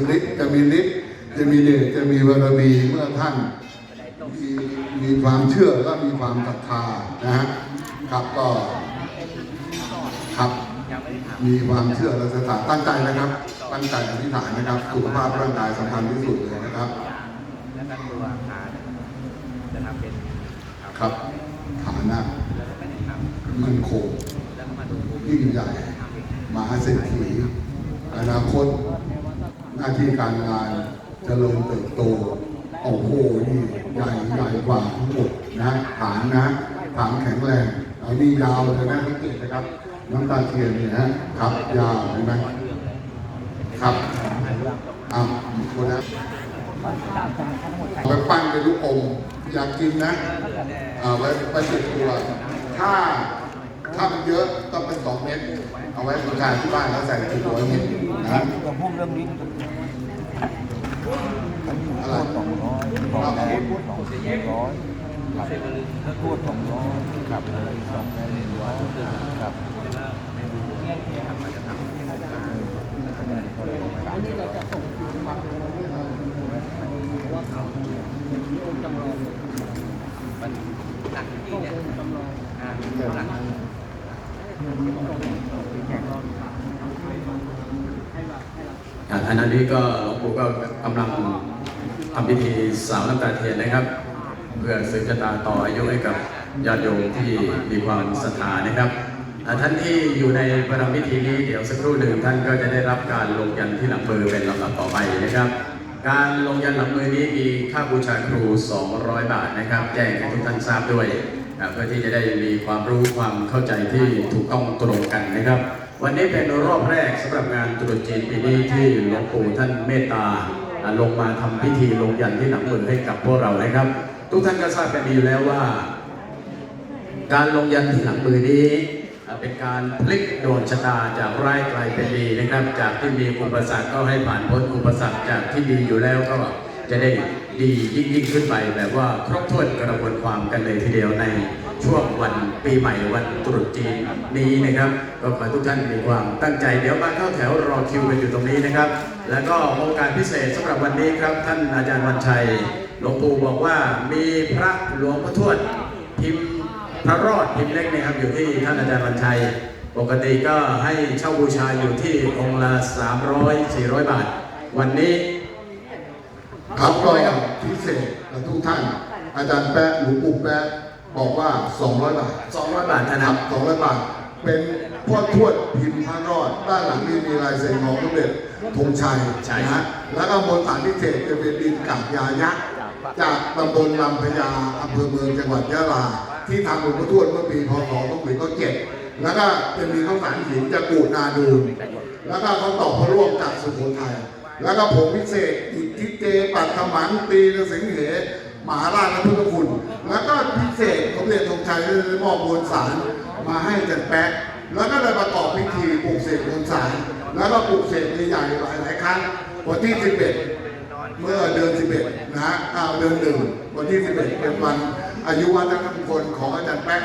ำลิดจะมีฤทธิ์จะมีเดชจะมีบารมีเมื่อท่านมีมีความเชื่อและมีความศรัทธานะฮะครับก็ครับมีความเชื่อและศรัทธาตั้งใจนะครับ ตั้งใจอธิษฐานนะครับ สุขภาพร่างกายสำคัญที่สุดเลยนะครับแล้วก็ตัวขาจะทำเป็นครับฐานะแล้วก็ไม่ได้ทมั่นคงำแล้วก็มาดูภูมิยิ่งใหญ่มหาเศรษฐีอนาคต หน้าที่การงานเจริญเติบโตโอ้โหนี่ใหญ่ใหญ่กว่าทั้งหมดนะฐานนะฐานแข็งแรงอานี่ยาวเลยนะสังเกตนะครับน้ำตาเทียนเนี่ยนะครับยาวเห็นไหมครับอ้าวคนนะไปปั้นเป็นลูกอมอยากกินนะเอาไว้ไปติดตัวถ้าถ้ามันเยอะต้องเป็นสองเม็ดเอาไว้บูชาที่บ้านแล้วใส่ติดตัวนิดนะ ราพูดเรื่องนี้มันจะอันนี้พูดสองร้อยสองแสนพูดสองร้อยครับพูดสองร้อยครับเลยสองแสนร้อยครับอันนี้เราจะส่งคืนมาว่าเขามีองค์จำลองมันหนักที่ต้องเนี่ยองค์จำลองอ่าหนักอ่า ขณะนี้ก็หลวงปู่ก็กำลังทำพิธีสาวน้ำตาเทียนนะครับ เพื่อสืบชะตาต่ออายุให้กับญาติโยมที่มีความศรัทธานะครับท่านที่อยู่ในประรำพิธีนี้เดี๋ยวสักครู่หนึ่งท่านก็จะได้รับการลงยันที่หลังมือเป็นลำดับต่อไปนะครับ การลงยันหลังมือนี้มีค่าบูชาครู 200 บาทนะครับ แจ้งให้ทุกท่านทราบด้วยเพื่อที่จะได้มีความรู้ความเข้าใจที่ถูกต้องตรงกันนะครับ วันนี้เป็นรอบแรกสำหรับงานตรุษจีนปีนี้ที่หลวงปู่ท่านเมตตาลงมาทำพิธีลงยันที่หลังมือให้กับพวกเรานะครับ ทุกท่านก็ทราบกันดีอยู่แล้วว่า การลงยันที่หลังมือนี้ เป็นการพลิกดวงชะตาจากร้ายกลายเป็นดีนะครับ จากที่มีอุปสรรคก็ให้ผ่านพ้นอุปสรรคจากที่ดีอยู่แล้วก็จะได้ดียิ่งยิ่งขึ้นไปแบบว่าครบถ้วนกระบวนความกันเลยทีเดียวใน ช่วงวันปีใหม่วันตรุษจีนนี้นะครับ ก็ขอให้ทุกท่านมีความตั้งใจเดี๋ยวมาเข้าแถวรอคิวกันอยู่ตรงนี้นะครับ แล้วก็โอกาสพิเศษสำหรับวันนี้ครับ ท่านอาจารย์วันชัยหลวงปู่บอกว่ามีพระหลวงพ่อทวดพิมพ์พระรอดพิมพ์เล็กนะครับอยู่ที่ท่านอาจารย์วันชัย ปกติก็ให้เช่าบูชาอยู่ที่องค์ละ300 400 บาท วันนี้ครับก็200ครับพิเศษกับทุกท่าน อาจารย์แปะหลวงปู่แปะ บอกว่า 200 บาท200 บาทเท่าคนั้รันบ200 บาท เป็นพ่อทวดพิมพ์พระรอด ด้านหลังนี่มีลายเซ็นของสมเด็จธงชัยใช่ นะฮะแล้วก็บนฐานพิเศษจะเป็นดินกากยายักษ์ จากตำบลลำพญาอำเภอเมืองจังหวัดยะลา ที่ทำหลวงพ่อทวดเมื่อปีพศ2507แล้วก็จะมีข้าวสารหินจากกูดนาดูนแล้วก็เขาวตอกพระร่วงจากสุโขทัยแล้วก็ผงพิเศษอิทธิเจปัตถมันตีนสิงเห มหาราชและพุทธคุณ แล้วก็พิเศษสมเด็จธงชัยได้มอบมวลสารมาให้จันแป๊ะแล้วก็เลยประกอบพิธีปลูกเสกมวลสารแล้วก็ปลูกเสกใหญ่ๆหลายหลายๆครั้งวันที่ 11 เมื่อเดือน 11นะฮะอ้าวเดือนหนึ่งวันที่ 11 เป็นวันอายุวัฒนมงคลของอาจารย์แป๊ะ